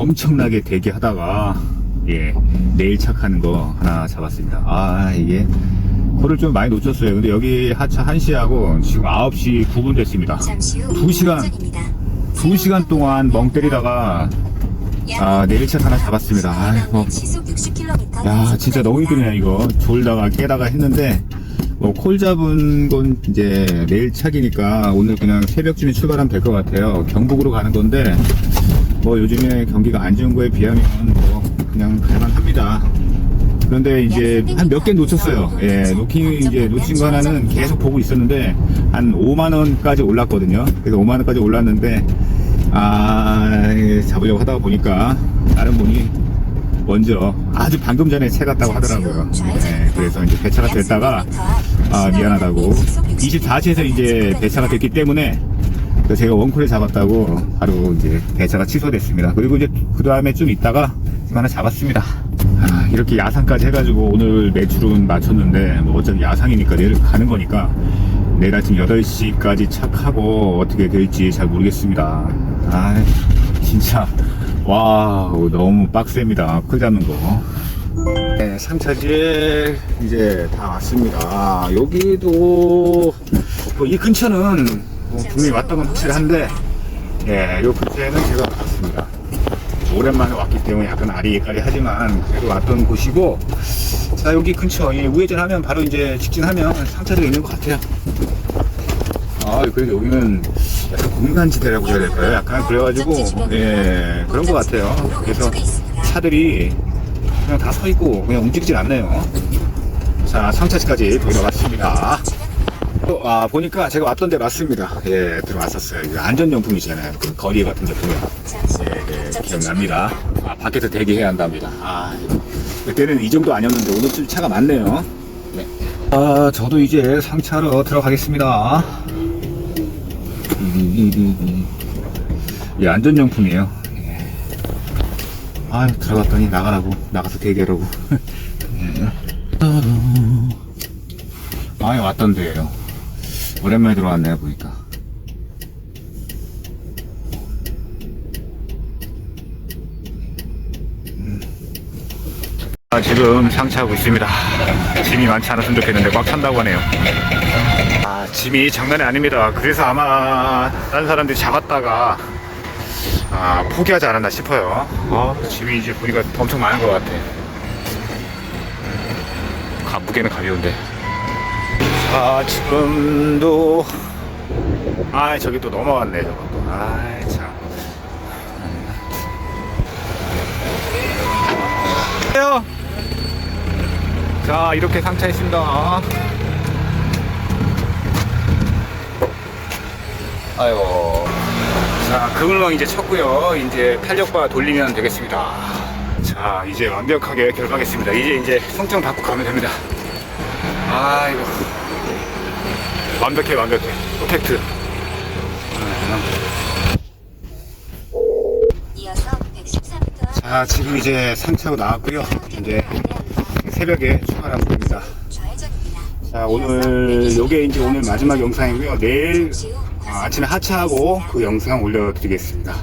엄청나게 대기하다가 예 내일 착하는 거 하나 잡았습니다. 아 이게 코를 좀 많이 놓쳤어요. 근데 여기 하차 1시하고 지금 9시 9분 됐습니다. 잠시 후두 시간. 우회전입니다. 2시간 동안 멍 때리다가 아 내일차 하나 잡았습니다. 아이고 시속 60km. 야 진짜 너무 힘드네요 이거 졸다가 깨다가 했는데 뭐 콜 잡은 건 이제 내일 차기니까 오늘 그냥 새벽쯤에 출발하면 될 것 같아요 경북으로 가는 건데 뭐 요즘에 경기가 안 좋은 거에 비하면 뭐 그냥 갈만합니다. 그런데 이제 한 몇 개 놓쳤어요. 예 놓긴 이제 놓친 거 하나는 계속 보고 있었는데 한 5만 원까지 올랐거든요. 그래서 5만 원까지 올랐는데 아 예, 잡으려고 하다 보니까 다른 분이 먼저 아주 방금 전에 채 갔다고 하더라고요. 네, 그래서 이제 배차가 됐다가 아 미안하다고. 24채에서 이제 배차가 됐기 때문에 그 제가 원콜에 잡았다고 바로 이제 배차가 취소됐습니다. 그리고 이제 그 다음에 좀 있다가 하나 잡았습니다. 아, 이렇게 야상까지 해가지고 오늘 매출은 맞췄는데 뭐 어차피 야상이니까 내일 가는 거니까 내일 아침 8시까지 착하고 어떻게 될지 잘 모르겠습니다. 아 진짜 와우 너무 빡셉니다. 쿨 잡는 거. 네, 상차질 이제 다 왔습니다. 여기도 뭐 이 근처는 뭐 분명히 왔던 건 확실한데, 예, 요 근처에는 제가 왔습니다. 오랜만에 왔기 때문에 약간 아리까리 하지만 그래도 왔던 곳이고, 자 여기 근처 예, 우회전하면 바로 이제 직진하면 상차지가 있는 것 같아요. 아, 그래도 여기는 약간 공간지대라고 해야 될까요? 약간 그래가지고, 예, 그런 것 같아요. 그래서 차들이 그냥 다 서 있고 그냥 움직이질 않네요. 자, 상차지까지 들어갔습니다. 또, 아, 보니까 제가 왔던 데 맞습니다. 예, 들어왔었어요. 안전용품이잖아요. 그 거리 같은 데 보면. 예, 예, 기억납니다. 아, 밖에서 대기해야 한답니다. 아, 그때는 이 정도 아니었는데 오늘 좀 차가 많네요. 네. 아, 저도 이제 상차로 들어가겠습니다. 이 안전용품이에요. 예. 아, 들어갔더니 나가라고 나가서 대기하라고. 예. 아, 왔던 데예요. 오랜만에 들어왔네요 보니까. 아, 지금 상차하고 있습니다. 짐이 많지 않았으면 좋겠는데 꽉 찬다고 하네요. 아, 짐이 장난이 아닙니다. 그래서 아마 다른 사람들이 잡았다가 아, 포기하지 않았나 싶어요. 어, 짐이 이제 보니까 엄청 많은 것 같아. 가, 무게는 가벼운데. 자, 지금도 아, 저기 또 넘어갔네, 저것도. 아이, 참. 요 자, 이렇게 상차했습니다. 아이고. 자, 그물망 이제 쳤고요. 이제 탄력바 돌리면 되겠습니다. 자, 이제 완벽하게 결박했습니다. 이제 이제 성장 받고 가면 됩니다. 아이고. 완벽해, 완벽해. 이어서 114m 자, 지금 이제 상차로 나왔고요. 이제 새벽에 출발하고 있습니다. 좌회전입니다. 자, 오늘, 요게 이제 오늘 마지막 영상이고요. 내일 아, 아침에 하차하고 그 영상 올려드리겠습니다.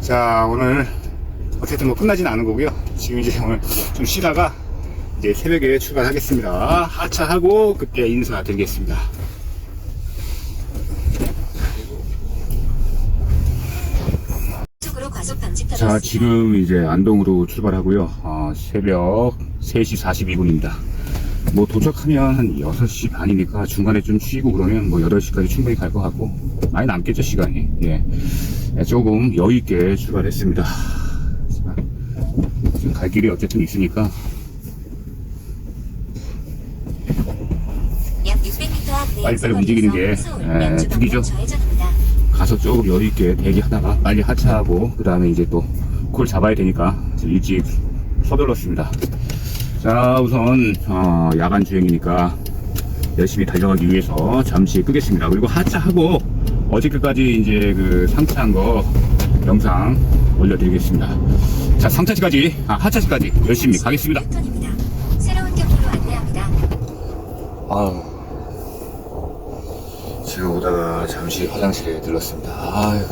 자, 오늘 어쨌든 뭐 끝나진 않은 거고요. 지금 이제 오늘 좀 쉬다가 이제 새벽에 출발하겠습니다. 하차하고 그때 인사드리겠습니다. 쪽으로 과속 방지턱이 자. 지금 이제 안동으로 출발하고요. 어, 새벽 3시 42분입니다. 뭐 도착하면 한 6시 반이니까 중간에 좀 쉬고 그러면 뭐 8시까지 충분히 갈 것 같고 많이 남겠죠 시간이 예 예, 조금 여유 있게 출발했습니다 자, 지금 갈 길이 어쨌든 있으니까 약 600m 앞 빨리빨리 움직이는 게, 에, 득이죠. 가서 조금 여유 있게 대기하다가 빨리 하차하고 그 다음에 이제 또 콜 잡아야 되니까 일찍 서둘렀습니다. 자 우선 어, 야간 주행이니까 열심히 달려가기 위해서 잠시 끄겠습니다. 그리고 하차하고 어저께까지 이제 그 상차한 거 영상 올려드리겠습니다. 자 상차지까지 아 하차지까지 열심히 가겠습니다. 아우 지금 오다가 잠시 화장실에 들렀습니다 아유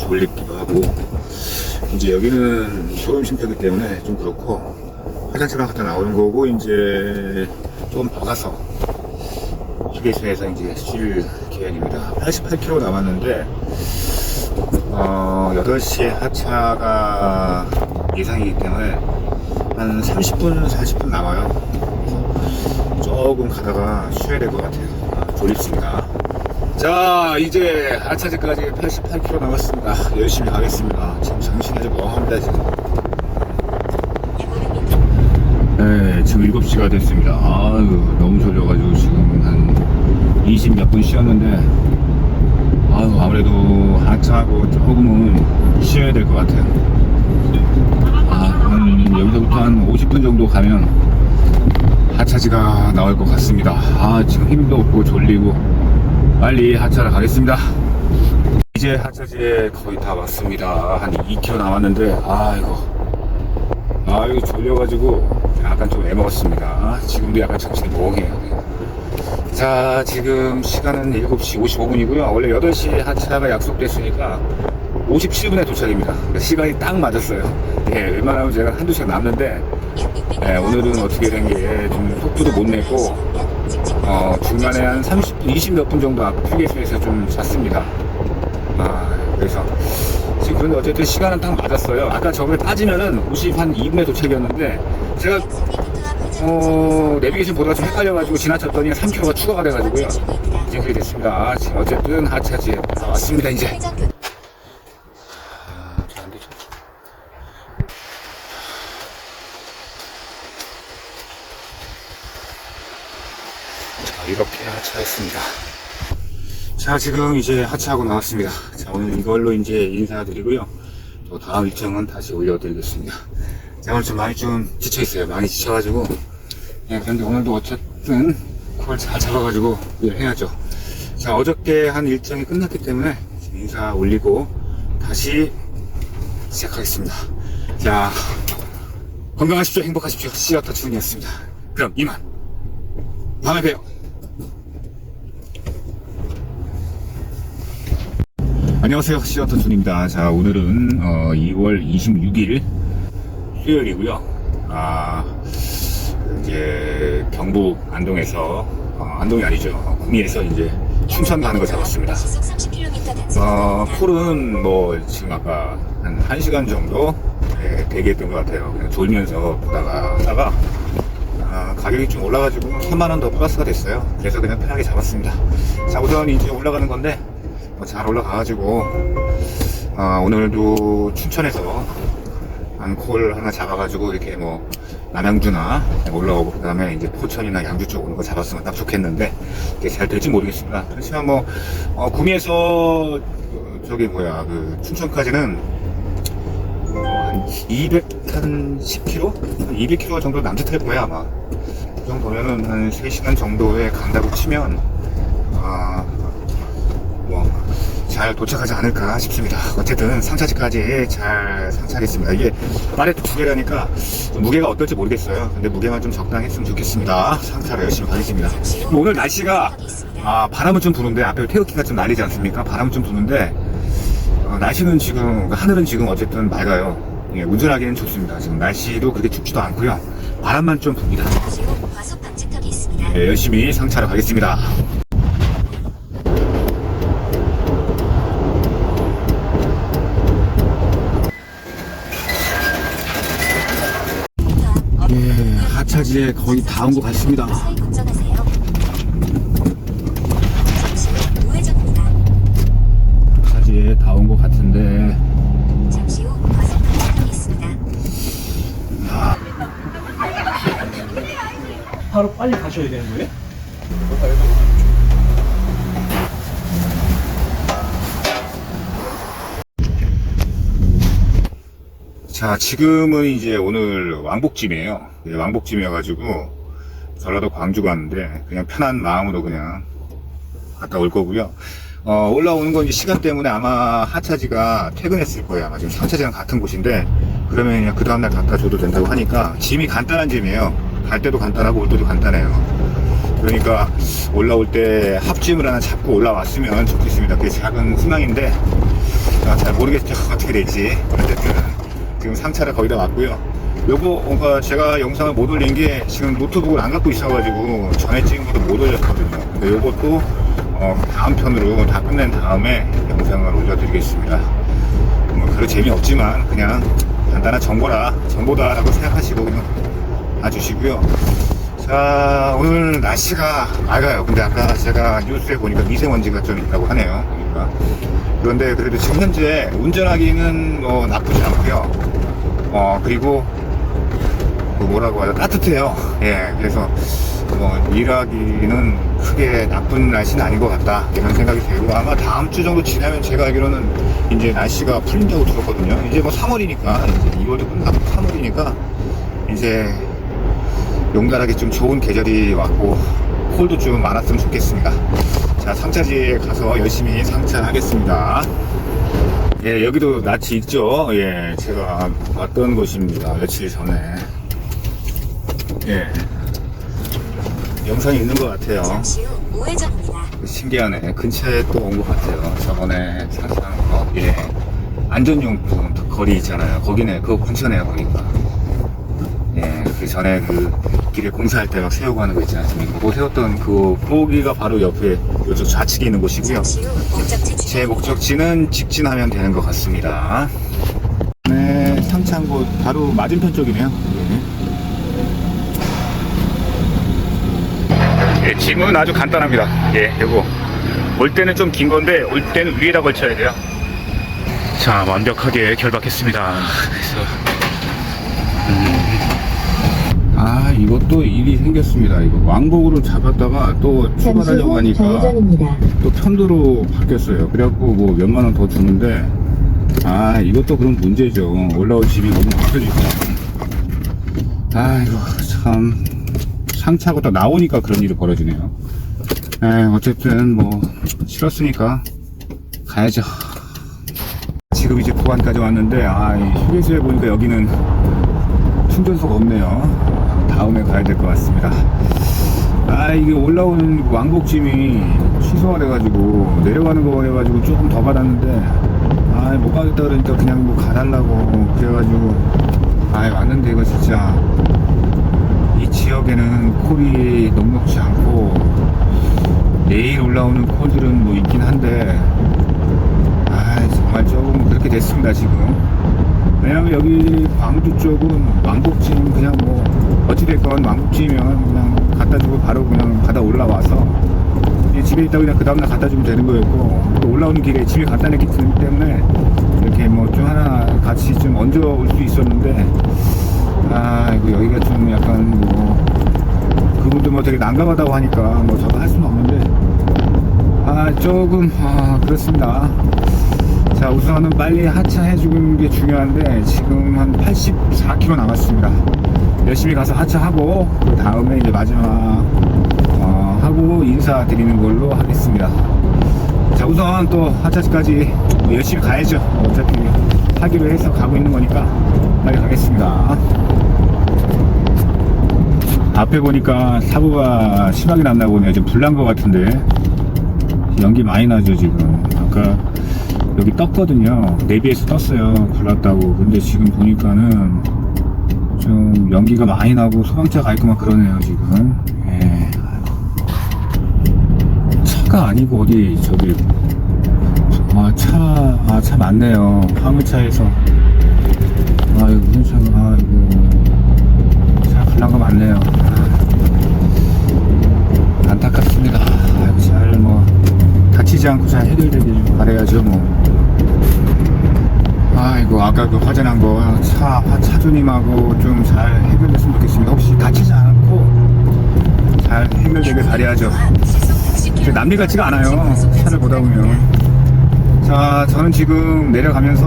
졸립기도 하고 이제 여기는 소음 쉼터기 때문에 좀 그렇고 화장실을 갔다 나오는 거고 이제 좀 박아서 휴게소에서 이제 쉴 계획입니다. 88km 남았는데 어, 8시에 하차가 예상이기 때문에 한 30분, 40분 남아요. 조금 가다가 쉬어야 될 것 같아요. 아, 졸립습니다. 자, 이제 하차지까지 88km 남았습니다. 열심히 가겠습니다. 지금 정신이 아주 멍합니다, 지금. 500m 네, 지금 7시가 됐습니다. 아유, 너무 졸려가지고 지금 한 20 몇 분 쉬었는데, 아유, 아무래도 하차하고 조금은 쉬어야 될 것 같아요. 아, 한, 여기서부터 한 50분 정도 가면 하차지가 나올 것 같습니다. 아, 지금 힘도 없고 졸리고, 빨리 하차를 가겠습니다. 이제 하차지에 거의 다 왔습니다. 한 2km 남았는데, 아이고. 아이고 졸려가지고 약간 좀 애먹었습니다. 지금도 약간 정신이 멍해요. 자 지금 시간은 7시 55분이고요. 원래 8시에 하차가 약속됐으니까 57분에 도착입니다. 시간이 딱 맞았어요. 예, 웬만하면 제가 한두 시간 남는데 약 600m 예, 오늘은 어떻게 된 게 좀 속도도 못 내고 어, 중간에 한 30분, 20몇 분 정도 앞 휴게소에서 좀 잤습니다. 아, 그래서 지금 그런데 어쨌든 시간은 딱 맞았어요. 아까 저번에 따지면은 50한 2분에 도착이었는데 제가 약 300m 앞 회전 어, 내비게이션 보다가 좀 헷갈려가지고 지나쳤더니 3km가 추가가 돼가지고요. 이제 그게 됐습니다. 아, 어쨌든 하차지에 다 왔습니다, 이제. 회전 교 아, 잘안 되죠. 자, 이렇게 하차했습니다. 자, 지금 이제 하차하고 나왔습니다. 자, 오늘 이걸로 이제 인사드리고요. 또 다음 일정은 다시 올려드리겠습니다. 자, 오늘 좀 많이 좀 지쳐있어요. 많이 지쳐가지고. 예, 그런데 오늘도 어쨌든 그걸 잘 잡아가지고 일 해야죠. 자, 어저께 한 일정이 끝났기 때문에 인사 올리고 다시 시작하겠습니다. 자, 건강하십시오. 행복하십시오. 시어터 준이었습니다. 그럼 이만. 다음에 봬요. 안녕하세요. 시어터 준입니다. 자, 오늘은 어, 2월 26일 수요일이고요. 아, 이제 경북 안동에서 어, 안동이 아니죠. 구미에서 이제 춘천 가는 거 잡았습니다. 시속 30km 단속 어, 콜은 뭐 지금 아까 한 1시간 정도 예, 대기했던 것 같아요. 그냥 졸면서 보다가 하다가 아, 가격이 좀 올라가지고 3만원 더 플러스가 됐어요. 그래서 그냥 편하게 잡았습니다. 자, 우선 이제 올라가는 건데 뭐 잘 올라가가지고 아, 오늘도 춘천에서 한콜 하나 잡아가지고 이렇게 뭐 남양주나 올라오고 그다음에 이제 포천이나 양주 쪽 오는 거 잡았으면 딱 좋겠는데 이게 잘 될지 모르겠습니다. 그렇지만 뭐 어, 구미에서 어, 저기 뭐야 그 춘천까지는 어, 한 200, 한 10km? 한 200km 정도 남짓할 거야 아마 그 정도면은 한 3시간 정도에 간다고 치면 아, 뭐 잘 도착하지 않을까 싶습니다. 어쨌든 상차지까지 잘 상차했습니다. 이게 파레트 두 개라니까 좀 무게가 어떨지 모르겠어요. 근데 무게만 좀 적당했으면 좋겠습니다. 상차를 열심히 가겠습니다. 뭐 오늘 날씨가 아, 바람은 좀 부는데 앞에 태극기가 좀 날리지 않습니까? 바람은 좀 부는데 어, 날씨는 지금 하늘은 지금 어쨌든 맑아요. 예, 운전하기는 좋습니다. 지금 날씨도 그렇게 춥지도 않고요. 바람만 좀 붑니다. 예, 열심히 상차를 가겠습니다. 예, 하차지에 거의 다 온 것 같습니다. 서히 걱정하세요. 잠시 후 우회전입니다. 하차지에 다 온 것 같은데. 바로 빨리 가셔야 되는 거예요? 자, 지금은 이제 오늘 왕복짐이에요. 예, 왕복짐이어가지고, 전라도 광주 가는데, 그냥 편한 마음으로 그냥 갔다 올 거고요. 어, 올라오는 건 이제 시간 때문에 아마 하차지가 퇴근했을 거예요. 아마 지금 상차지랑 같은 곳인데, 그러면 그냥 그 다음날 갖다 줘도 된다고 하니까, 짐이 간단한 짐이에요. 갈 때도 간단하고 올 때도 간단해요. 그러니까 올라올 때 합짐을 하나 잡고 올라왔으면 좋겠습니다. 그게 작은 희망인데, 아, 잘 모르겠죠. 어떻게 될지. 어쨌든 지금 상차를 거의 다 왔고요. 요거 뭔가 제가 영상을 못 올린 게 지금 노트북을 안 갖고 있어가지고 전에 찍은 것도 못 올렸거든요. 요것도 어, 다음 편으로 다 끝낸 다음에 영상을 올려드리겠습니다. 뭐 그런 재미없지만 그냥 간단한 정보라 정보다라고 생각하시고 그냥 봐주시고요. 자 오늘 날씨가 맑아요. 근데 아까 제가 뉴스에 보니까 미세먼지가 좀 있다고 하네요. 그러니까 그런데 그래도 지금 현재 운전하기는 뭐 나쁘지 않고요. 어 그리고 그 뭐라고 하죠 따뜻해요. 예 그래서 뭐 일하기는 크게 나쁜 날씨는 아닌 것 같다 이런 생각이 들고 아마 다음 주 정도 지나면 제가 알기로는 이제 날씨가 풀린다고 들었거든요. 이제 뭐 3월이니까 이제 2월도 끝나고 3월이니까 이제 용달하게 좀 좋은 계절이 왔고 콜도 좀 많았으면 좋겠습니다. 자 상차지에 가서 열심히 상차하겠습니다. 예 여기도 낯이 있죠. 예 제가 왔던 곳입니다. 며칠 전에 예 영상이 있는 것 같아요. 잠시 후 우회전입니다. 신기하네. 근처에 또 온 것 같아요. 저번에 상상한 거. 예. 안전용품 거리 있잖아요. 거기네. 그거 근처네요, 거기가. 예. 그 전에 그 길에 공사할 때 막 세우고 하는 거 있지 않습니까? 그거 세웠던 그, 거기가 바로 옆에 요쪽 좌측에 있는 곳이고요. 제 목적지는 직진하면 되는 것 같습니다. 네, 상차한 곳 바로 맞은편 쪽이네요. 예, 지금은 아주 간단합니다. 예, 요거. 올 때는 좀 긴 건데, 올 때는 위에다 걸쳐야 돼요. 자, 완벽하게 결박했습니다. 그래서, 음. 아, 이것도 일이 생겼습니다. 이거 왕복으로 잡았다가 또 출발하려고 후 하니까 좌회전입니다. 또 편도로 바뀌었어요. 그래갖고 뭐 몇만 원 더 주는데 아 이것도 그런 문제죠. 올라올 집이 너무 막혀지고. 아이고 참 상차고 딱 나오니까 그런 일이 벌어지네요. 에 어쨌든 뭐 싫었으니까 가야죠. 지금 이제 부안까지 왔는데 아이 휴게소에 보니까 여기는 충전소가 없네요. 다음에 가야 될 것 같습니다. 아 이게 올라오는 왕복짐이 취소가 돼가지고 내려가는 거 해가지고 조금 더 받았는데 아 못 가겠다 그러니까 그냥 뭐 가달라고 그래가지고 아 왔는데 이거 진짜 이 지역에는 콜이 녹록지 않고 내일 올라오는 콜들은 뭐 있긴 한데 아 정말 조금 그렇게 됐습니다 지금 왜냐면 여기 광주 쪽은 왕복짐 그냥 뭐 어찌됐건 왕복짐이면 그냥 갖다 주고 바로 그냥 가다 올라와서 집에 있다 그냥 그 다음날 갖다 주면 되는 거였고 또 올라오는 길에 집에 갖다 냈기 때문에 이렇게 뭐 좀 하나 같이 좀 얹어 올 수 있었는데 아 이거 여기가 좀 약간 뭐 그분도 뭐 되게 난감하다고 하니까 뭐 저도 할 수는 없는데. 아 조금 아 그렇습니다 자 우선은 빨리 하차해주는 게 중요한데 지금 한 84km 남았습니다. 열심히 가서 하차하고 그 다음에 이제 마지막 어, 하고 인사드리는 걸로 하겠습니다. 자 우선 또 하차지까지 뭐 열심히 가야죠. 어차피 하기로 해서 가고 있는 거니까 빨리 가겠습니다. 앞에 보니까 사고가 심하게 났나 보네요. 지금 불난 것 같은데. 연기 많이 나죠 지금. 아까 여기 떴거든요. 내비에서 떴어요. 불났다고. 근데 지금 보니까는 좀 연기가 많이 나고 소방차 가 있고 막 그러네요 지금. 예. 차가 아니고 어디 저기 아차아차 많네요. 화물차에서. 아 이거 무슨 차가 아이고 차 불난 거 많네요. 안타깝습니다. 아이고 다치지 않고 잘 해결되길 좀 바라야죠 뭐. 아이고 아까 그 화재 난 거 차 차주님하고 좀 잘 해결됐으면 좋겠습니다. 혹시 다치지 않고 잘 해결되길 바라야죠. 근데 남일 같지가 않아요. 차를 보다 보면. 자 저는 지금 내려가면서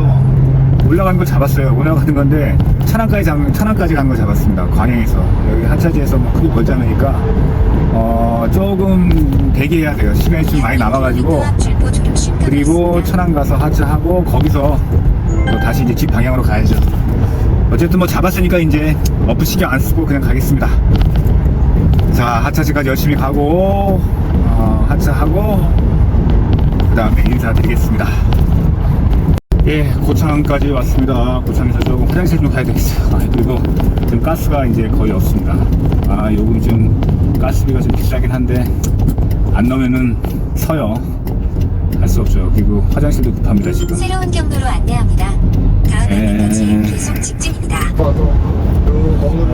올라가는 걸 잡았어요 올라가는 건데 차량까지 잡 차량까지 간 걸 잡았습니다 광양에서 여기 하차지에서 뭐 크게 멀지 않으니까 어 조금 대기해야 돼요 시간이 좀 많이 남아가지고 그리고 천안 가서 하차하고 거기서 또 다시 이제 집 방향으로 가야죠. 어쨌든 뭐 잡았으니까 이제 어프 신경 안 쓰고 그냥 가겠습니다. 자 하차지까지 열심히 가고 어, 하차하고 그 다음에 인사드리겠습니다. 예, 고창까지 왔습니다. 고창에서 조금 화장실 좀 가야 되겠어요. 아, 그리고 지금 가스가 이제 거의 없습니다. 아, 요금 좀 가스비가 좀 비싸긴 한데 안 넣으면은 서요. 할수 없죠. 그리고 화장실도 급합니다 지금. 새로운 경로로 안내합니다. 다음 안내까지 에. 계속 직진입니다.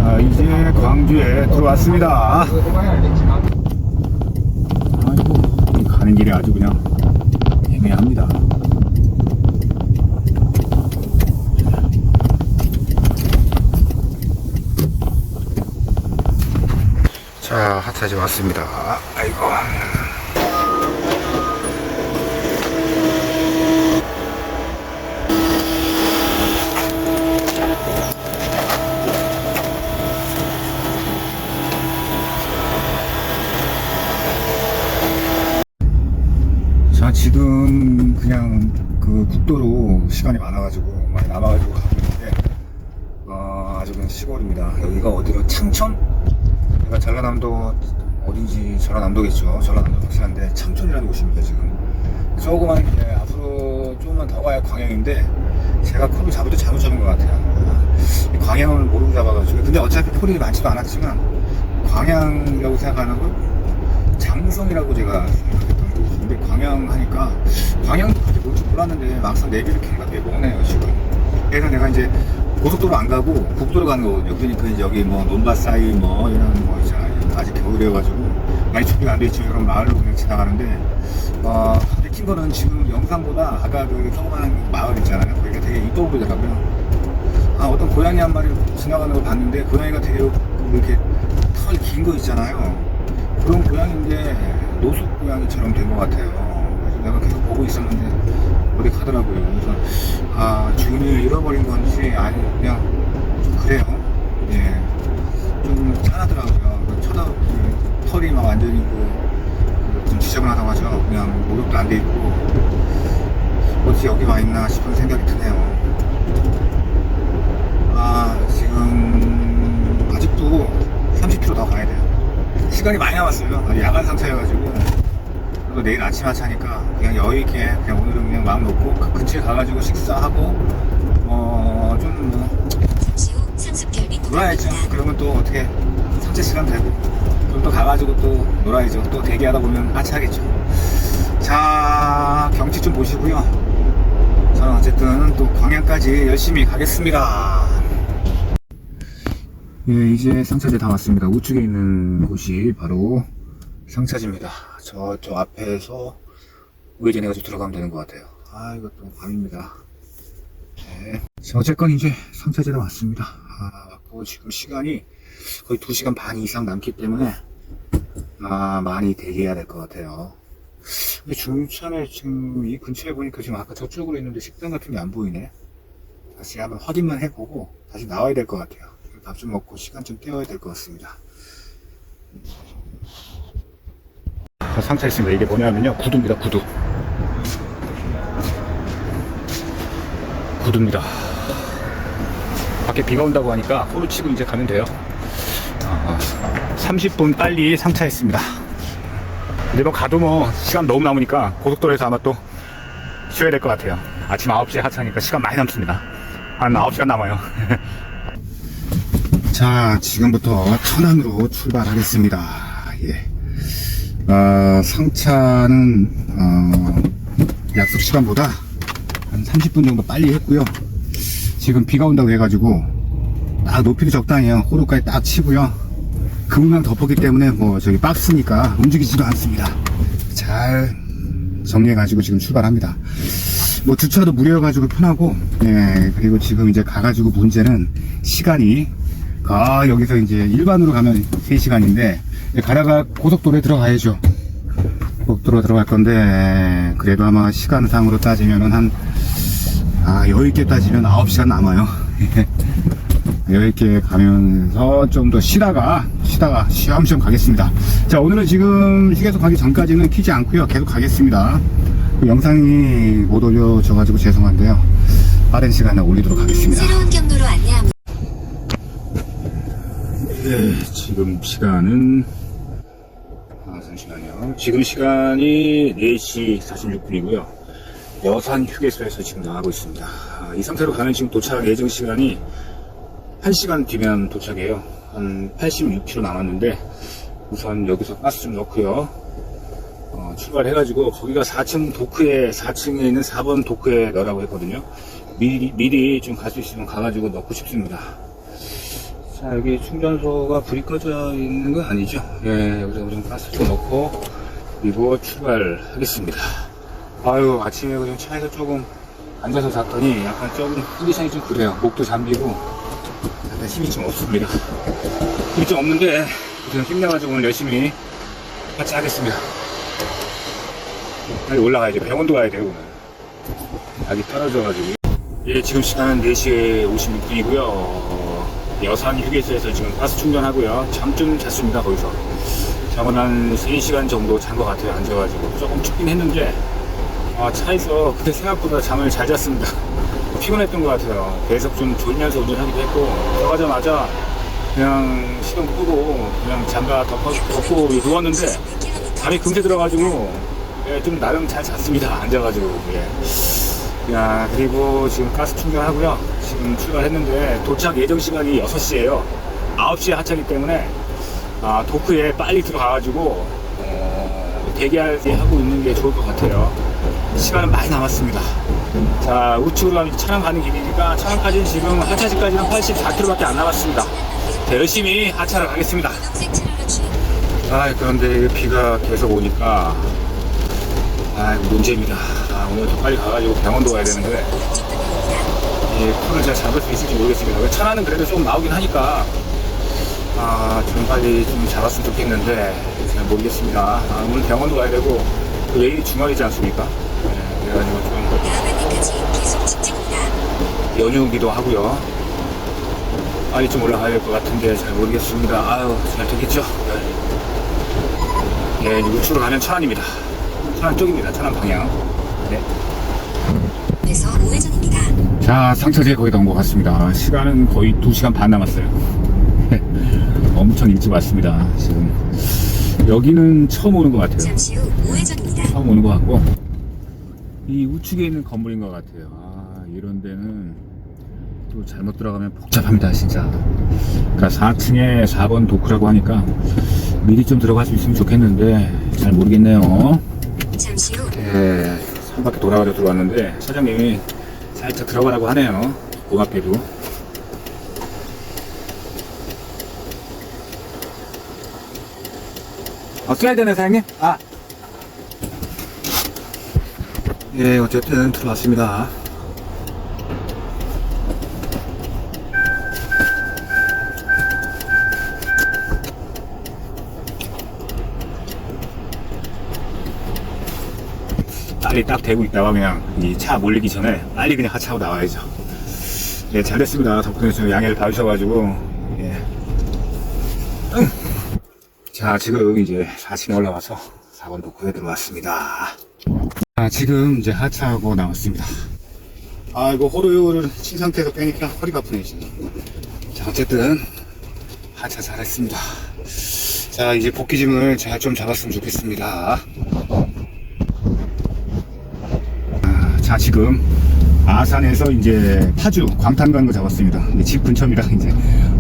아, 이제 광주에 들어왔습니다. 아이고, 이 가는 길이 아주 그냥 애매합니다. 자, 하차지 왔습니다. 아이고. 자, 지금 그냥 그 국도로 시간이 많아가지고 많이 남아가지고 가고 있는데, 어, 그냥 시골입니다. 여기가 어디로 창천? 내가 전라남도 어딘지 전라남도겠죠. 전라남도 확실한데 창천이라는 곳입니다 지금. 조금만 이제 앞으로 조금만 더 가야 광양인데 제가 콜을 잡을 때 잘못 잡은 것 같아요. 이 광양을 모르고 잡아가지고 근데 어차피 콜이 많지도 않았지만 광양이라고 생각하는 건 장성이라고 제가 생각했던 거죠. 근데 광양 하니까 광양도 그렇게 뭔지 몰랐는데 막상 내비를 켜니까 되게 머네요 지금. 그래서 내가 이제 고속도로 안 가고 국도로 가는 거거든요. 그러니까 이제 여기 뭐 논밭 사이 뭐 이런 뭐 있잖아요. 아직 겨울이어가지고 많이 준비가 안 돼 있지만 그런 마을로 그냥 지나가는데 어 킨 거는 지금 영상보다 아까 그 조그마한 마을 있잖아요. 거기가 되게 이뻐 보이더라고요. 아 어떤 고양이 한 마리 지나가는 걸 봤는데 고양이가 되게 이렇게 털 긴 거 있잖아요. 그런 고양인데 노숙 고양이처럼 된 것 같아요. 그래서 내가 계속 보고 있었는데 어디 가더라고요. 그래서 아 주인을 잃어버린 건지 아니 그냥 좀 그래요. 예, 좀 짠하더라고요. 그 쳐다 그 털이 막 완전히 그, 그좀 지저분하다고 하죠. 그냥 목욕도 안 돼 있고 어찌 여기 와 있나 싶은 생각이 드네요. 아 지금 아직도 30km 더 가야 돼요. 시간이 많이 남았어요. 야간 상차여가지고 그리고 내일 아침 하차니까 그냥 여유 있게 그냥 오늘은 그냥 마음 놓고 그 근처에 가가지고 식사하고 후 상습결비 놀아야죠. 그러면 또 어떻게 산책 시간 되고 좀또 가가지고 또 놀아야죠. 또 대기하다 보면 하차하겠죠. 자 경치 좀 보시고요. 저는 어쨌든 또 광양까지 열심히 가겠습니다. 예, 이제 상차제 다 왔습니다. 우측에 있는 곳이 바로 상차지입니다. 저쪽 앞에서 우회전해가지고 들어가면 되는 것 같아요. 아, 이것도 밤입니다. 네. 자, 어쨌건 이제 상차제다 왔습니다. 아, 왔고 지금 시간이 거의 2시간 반 이상 남기 때문에 아, 많이 대기해야 될 것 같아요. 근데 중천에 지금 이 근처에 보니까 지금 아까 저쪽으로 있는데 식당 같은 게 안 보이네. 다시 한번 확인만 해보고 다시 나와야 될 것 같아요. 밥 좀 먹고 시간 좀 때워야 될 것 같습니다. 자, 상차했습니다. 이게 뭐냐면요. 구두입니다. 구두. 구두입니다. 밖에 비가 온다고 하니까 호루 치고 이제 가면 돼요. 어, 30분 빨리 상차했습니다. 근데 뭐 가도 뭐 시간 너무 남으니까 고속도로에서 아마 또 쉬어야 될 것 같아요. 아침 9시에 하차하니까 시간 많이 남습니다. 한 9시간 남아요. 자, 지금부터 천안으로 출발하겠습니다. 예. 어, 상차는, 어, 약속 시간보다 한 30분 정도 빨리 했고요. 지금 비가 온다고 해가지고, 딱 높이도 적당해요. 호루까지 딱 치고요. 금방 덮었기 때문에 뭐 저기 박스니까 움직이지도 않습니다. 잘 정리해가지고 지금 출발합니다. 뭐 주차도 무료여가지고 편하고, 예, 그리고 지금 이제 가가지고 문제는 시간이, 아, 여기서 이제 일반으로 가면 3시간인데, 가다가 고속도로에 들어가야죠. 고속도로 들어갈 건데, 그래도 아마 시간상으로 따지면은 한, 아, 여유있게 따지면 9시간 남아요. 여유있게 가면서 좀 더 쉬다가, 쉬다가 쉬엄쉬엄 가겠습니다. 자, 오늘은 지금 휴게소 가기 전까지는 키지 않고요 계속 가겠습니다. 그 영상이 못 올려져가지고 죄송한데요. 빠른 시간에 올리도록 하겠습니다. 새로운 경로로 안내합니다. 네, 지금 시간은. 지금 시간이 4시 46분이고요. 여산 휴게소에서 지금 나가고 있습니다. 아, 이 상태로 가면 지금 도착 예정 시간이 1시간 뒤면 도착해요. 한 86km 남았는데 우선 여기서 가스 좀 넣고요. 어, 출발해가지고 거기가 4층 도크에 4층에 있는 4번 도크에 넣으라고 했거든요. 미리 미리 좀 갈 수 있으면 가가지고 넣고 싶습니다. 자 여기 충전소가 불이 꺼져 있는 건 아니죠? 예 여기서 좀 가스 좀 넣고 그리고 출발하겠습니다. 아유 아침에 그냥 차에서 조금 앉아서 잤더니 약간 조금 컨디션이 좀 그래요. 목도 잠기고 약간 힘이 좀 없습니다. 힘이 좀 없는데 그냥 힘내가지고 오늘 열심히 같이 하겠습니다. 빨리 올라가야죠. 병원도 가야 돼요, 오늘. 약이 떨어져가지고. 예, 지금 시간은 4시 56분이고요. 여산 휴게소에서 지금 가스 충전하고요. 잠 좀 잤습니다, 거기서. 자고 한 3시간 정도 잔 것 같아요, 앉아가지고. 조금 춥긴 했는데, 아, 차에서 그때 생각보다 잠을 잘 잤습니다. 피곤했던 것 같아요. 계속 좀 졸면서 운전하기도 했고, 들어가자마자 그냥 시동 끄고, 그냥 잠가 덮어, 덮고 누웠는데, 잠이 금세 들어가지고 예, 좀 나름 잘 잤습니다 앉아가지고 예. 야 그리고 지금 가스 충전하고요 지금 출발했는데 도착 예정 시간이 6시에요 9시에 하차기 때문에 아, 도크에 빨리 들어가가지고 어, 대기하게 하고 있는 게 좋을 것 같아요 시간은 많이 남았습니다 자 우측으로 가면 차량 가는 길이니까 차량까지는 지금 하차지까지는 84km밖에 안 남았습니다 자, 열심히 하차를 가겠습니다. 아 그런데 비가 계속 오니까 아 문제입니다. 아, 오늘 더 빨리 가가지고 병원도 가야 되는데. 이 풀을 잘 잡을 수 있을지 모르겠습니다. 왜 차라는 그래도 좀 나오긴 하니까 아 좀 빨리 좀 잡았으면 좋겠는데 잘 모르겠습니다. 아, 오늘 병원도 가야 되고 또 내일이 주말이지 않습니까? 네, 그래가지고 좀. 연휴기도 하고요. 빨리 좀 올라가야 될 것 같은데 잘 모르겠습니다. 아유 잘 되겠죠? 네, 네 이제 우측으로 가면 천안입니다. 천안 쪽입니다. 천안 방향. 네. 우회전입니다. 자, 상처제 거의 다온 것 같습니다. 시간은 거의 2시간 반 남았어요. 엄청 일찍 왔습니다. 지금. 여기는 처음 오는 것 같아요. 잠시 후 우회전입니다. 처음 오는 것 같고. 이 우측에 있는 건물인 것 같아요. 아, 이런 데는 또 잘못 들어가면 복잡합니다, 진짜. 그러니까 4층에 4번 도크라고 하니까 미리 좀 들어갈 수 있으면 좋겠는데 잘 모르겠네요. 잠시 후 예, 한 바퀴 돌아가려 들어왔는데 사장님이 살짝 들어가라고 하네요. 고맙게도. 어, 써야 되네, 사장님? 아. 예, 어쨌든 들어왔습니다. 빨리 딱 대고 있다가 그냥 이 차 몰리기 전에 빨리 그냥 하차하고 나와야죠. 예, 잘 됐습니다. 덕분에 좀 양해를 봐주셔가지고. 예. 응. 자, 지금 이제 4층에 올라와서 4번 도크에 들어왔습니다. 자, 지금 이제 하차하고 나왔습니다. 아, 이거 호루를 친 상태에서 빼니까 허리가 아프네, 지금. 자, 어쨌든 하차 잘했습니다. 자, 이제 복귀짐을 잘 좀 잡았으면 좋겠습니다. 자 지금 아산에서 이제 파주 광탄 가는 거 잡았습니다. 근데 집 근처입니다. 이제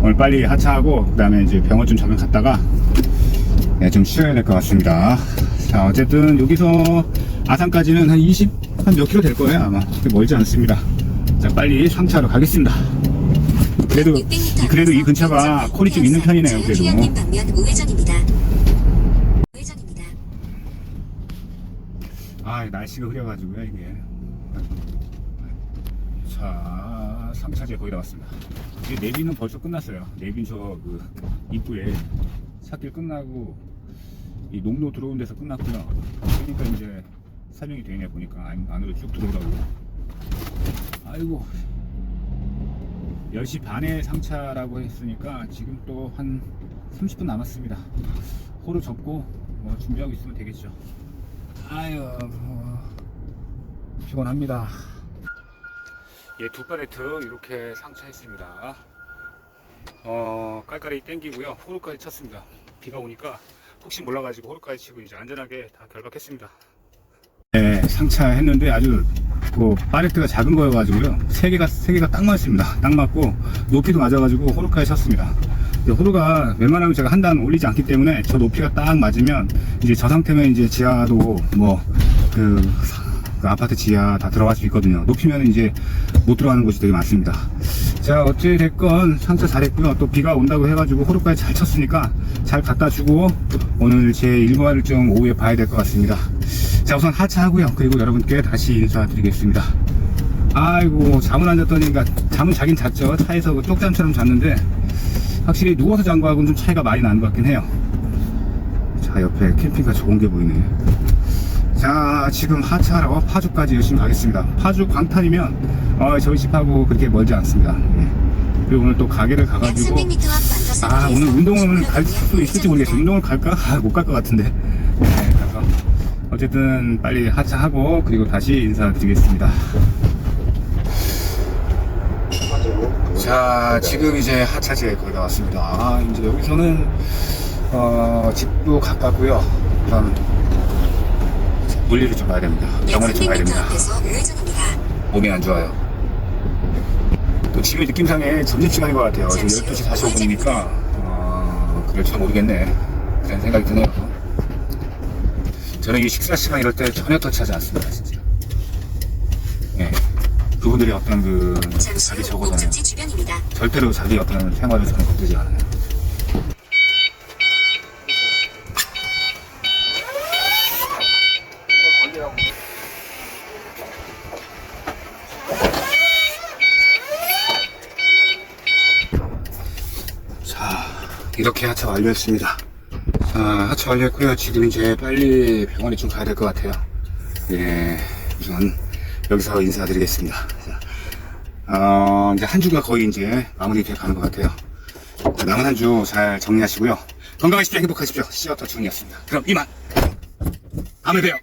오늘 빨리 하차하고 그다음에 이제 병원 좀 잠깐 갔다가 네, 좀 쉬어야 될 것 같습니다. 자 어쨌든 여기서 아산까지는 한 20, 한 몇 킬로 될 거예요 아마. 멀지 않습니다. 자 빨리 상차로 가겠습니다. 그래도 600m 그래도 이 근처가 콜이 좀 있는 편이네요. 그래도. 아 날씨가 흐려가지고요 이게 자 3차제 거의 다 왔습니다 이제 내비는 벌써 끝났어요 내비 저그 입구에 차길 끝나고 이 농로 들어온 데서 끝났고요 그러니까 이제 설명이 되네 보니까 안, 안으로 쭉 들어오라고 아이고 10시 반에 상차라고 했으니까 지금 또 한 30분 남았습니다 호루 접고 뭐 준비하고 있으면 되겠죠 아유 뭐, 피곤합니다. 예, 두 팔레트 이렇게 상차했습니다. 어, 깔깔이 땡기고요. 호루까지 쳤습니다. 비가 오니까 혹시 몰라가지고 호루까지 치고 이제 안전하게 다 결박했습니다. 네, 상차했는데 아주 뭐 파레트가 작은 거여가지고요 세 개가 세 개가 딱 맞습니다 딱 맞고 높이도 맞아가지고 호루카에 쳤습니다 호루가 웬만하면 제가 한 단 올리지 않기 때문에 저 높이가 딱 맞으면 이제 저 상태면 이제 지하도 뭐그 그 아파트 지하 다 들어갈 수 있거든요. 높이면 이제 못 들어가는 곳이 되게 많습니다. 자, 어찌됐건 상처 잘했고요. 또 비가 온다고 해가지고 호루까지 잘 쳤으니까 잘 갖다 주고 오늘 제 일과를 좀 오후에 봐야 될 것 같습니다. 자, 우선 하차하고요. 그리고 여러분께 다시 인사드리겠습니다. 아이고, 잠은 안 잤더니, 그러니까 잠은 자긴 잤죠. 차에서 그 쪽잠처럼 잤는데 확실히 누워서 잔 거하고는 좀 차이가 많이 나는 것 같긴 해요. 자, 옆에 캠핑카 좋은 게 보이네. 자 지금 하차하러 파주까지 열심히 가겠습니다. 파주 광탄이면 어, 저희 집하고 그렇게 멀지 않습니다. 예. 그리고 오늘 또 가게를 약 가가지고 300m 앞 반사선 아 오늘 운동을 갈 수 있을지 모르겠어요. 운동을 갈까? 아, 못갈 것 같은데. 네, 가서 어쨌든 빨리 하차하고 그리고 다시 인사드리겠습니다. 자 지금 이제 하차지에 거의 다 왔습니다. 아 이제 여기서는 어, 집도 가깝고요. 그럼 물리를 좀 봐야 됩니다 약 병원에 좀 가야 300m 됩니다. 몸이 안 좋아요. 또 지금 느낌상에 점심시간인 것 같아요. 지금 12시 45분이니까, 어, 그럴지 모르겠네. 그런 생각이 드네요. 저는 이 식사 시간 이럴 때 전혀 터치하지 않습니다, 진짜. 예. 그분들이 어떤 그, 자기 저거잖아요. 주변입니다. 절대로 자기 어떤 생활을 저는 건드리지 않아요. 자, 이렇게 하차 완료했습니다. 자, 하차 완료했고요. 지금 이제 빨리 병원에 좀 가야 될 것 같아요. 예, 우선 여기서 인사드리겠습니다. 자, 어, 이제 한 주가 거의 이제 마무리돼 가는 것 같아요. 자, 남은 한 주 잘 정리하시고요. 건강하십시오. 행복하십시오. 시어터 중이었습니다. 그럼 이만. 다음에 봬요.